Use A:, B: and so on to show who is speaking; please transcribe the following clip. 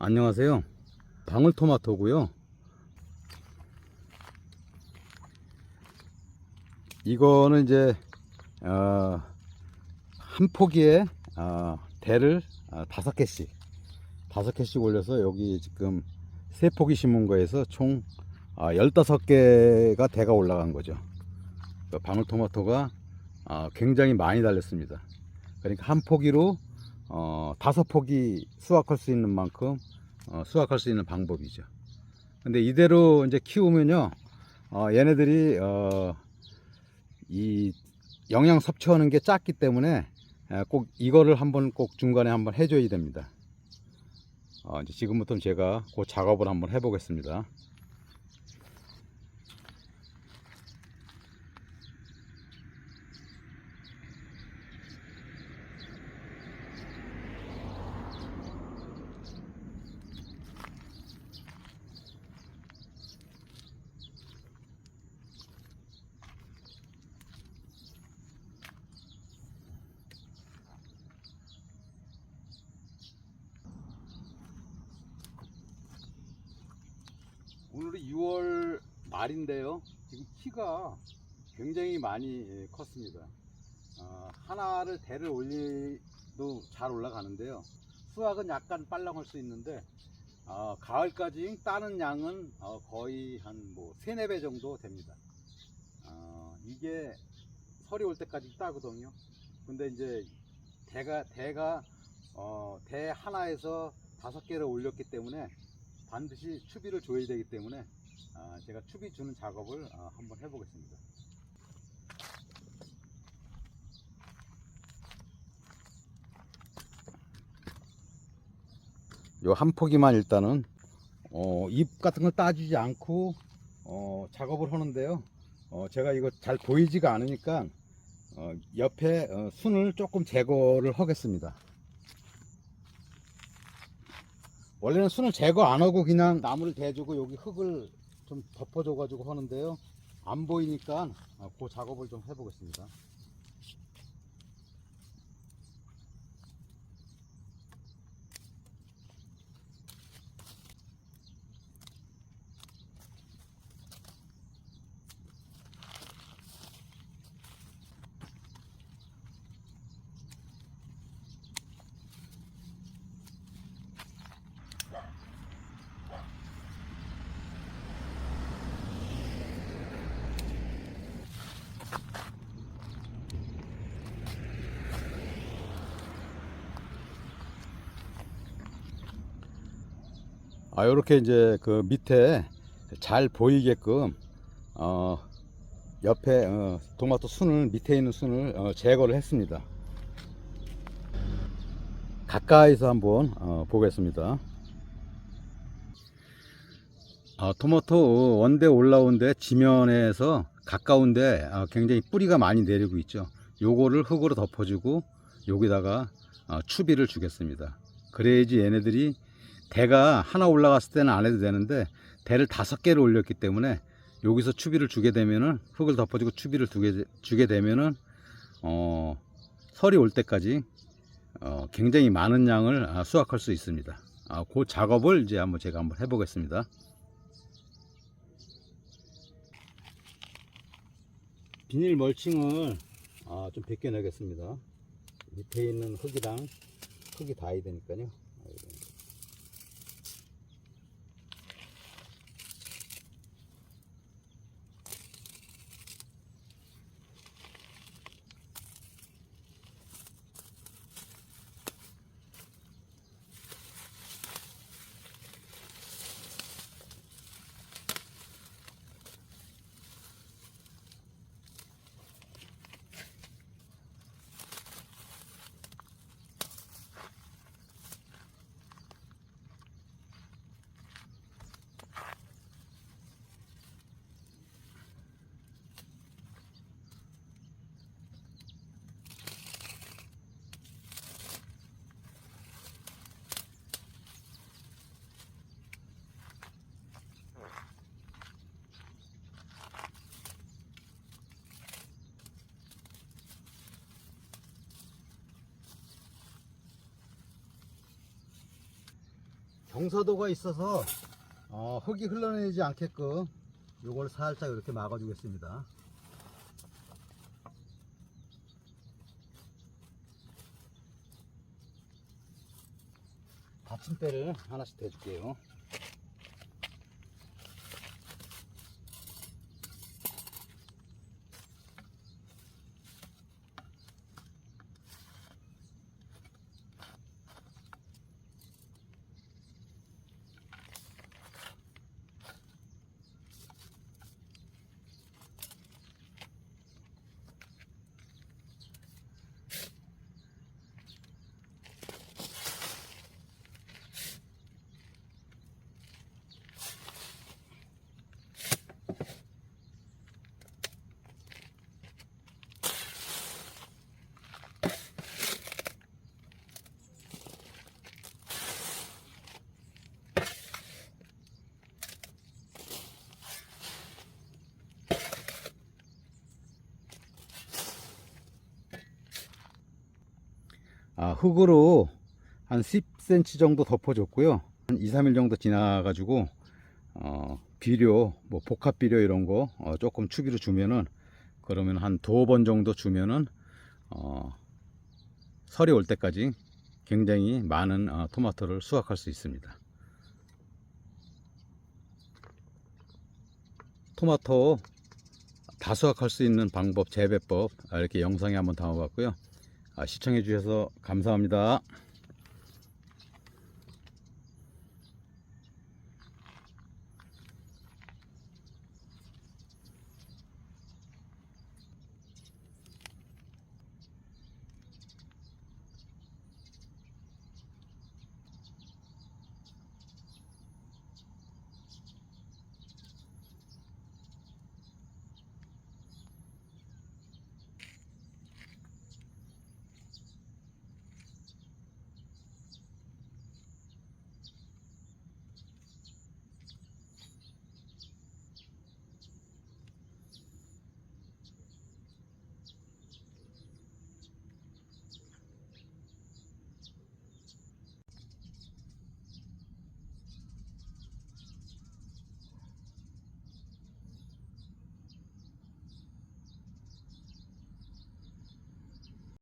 A: 안녕하세요. 방울토마토고요. 이거는 이제 어, 한 포기에 어, 대를 어, 다섯 개씩 다섯 개씩 올려서 여기 지금 세 포기 심은 거에서 총 어, 15개가 대가 올라간 거죠. 그 방울토마토가 어, 굉장히 많이 달렸습니다. 그러니까 한 포기로 어, 다섯 포기 수확할 수 있는 만큼 어, 수확할 수 있는 방법이죠. 근데 이대로 이제 키우면요, 어, 얘네들이 어, 이 영양 섭취하는 게 작기 때문에 에, 꼭 이거를 한번 꼭 중간에 한번 해줘야 됩니다. 어, 이제 지금부터 제가 그 작업을 한번 해보겠습니다. 오늘이 6월 말인데요. 지금 키가 굉장히 많이 예, 컸습니다. 어, 하나를 대를 올리도 잘 올라가는데요. 수확은 약간 빨랑할 수 있는데 어, 가을까지 따는 양은 어, 거의 한뭐 3, 4배 정도 됩니다. 어, 이게 설이 올 때까지 따거든요. 근데 이제 대가 대가 어, 대 하나에서 다섯 개를 올렸기 때문에 반드시 추비를 줘야 되기 때문에 아, 제가 추비 주는 작업을 아, 한번 해보겠습니다. 요 한 포기만 일단은 어, 잎 같은 걸 따주지 않고 어, 작업을 하는데요. 어, 제가 이거 잘 보이지가 않으니까 어, 옆에 어, 순을 조금 제거를 하겠습니다. 원래는 순을 제거 안 하고 그냥 나무를 대주고 여기 흙을 좀 덮어줘 가지고 하는데요. 안 보이니까 아, 그 작업을 좀 해보겠습니다 아 요렇게 이제 그 밑에 잘 보이게끔 어 옆에 어, 토마토 순을 밑에 있는 순을 어, 제거를 했습니다. 가까이서 한번 어, 보겠습니다. 아, 토마토 원대 올라온데 지면에서 가까운데 아, 굉장히 뿌리가 많이 내리고 있죠. 요거를 흙으로 덮어주고 여기다가 어, 추비를 주겠습니다. 그래야지 얘네들이 대가 하나 올라갔을 때는 안 해도 되는데 대를 다섯 개를 올렸기 때문에 여기서 추비를 주게 되면은 흙을 덮어주고 추비를 두게, 주게 되면은 어, 설이 올 때까지 어, 굉장히 많은 양을 아, 수확할 수 있습니다. 아, 그 작업을 이제 한번 제가 한번 해보겠습니다. 비닐 멀칭을 아, 좀 벗겨내겠습니다. 밑에 있는 흙이랑 흙이 닿아야 되니까요. 경사도가 있어서 어, 흙이 흘러내리지 않게끔 요걸 살짝 이렇게 막아 주겠습니다. 받침대를 하나씩 대줄게요. 아, 흙으로 한 10cm 정도 덮어줬고요. 한 2, 3일 정도 지나 가지고, 어, 비료, 뭐 복합 비료 이런 거, 어, 조금 추비로 주면은, 그러면 한 두어 번 정도 주면은, 어, 설이 올 때까지 굉장히 많은 어, 토마토를 수확할 수 있습니다. 토마토 다 수확할 수 있는 방법, 재배법, 아, 이렇게 영상에 한번 담아봤고요. 아, 시청해 주셔서 감사합니다.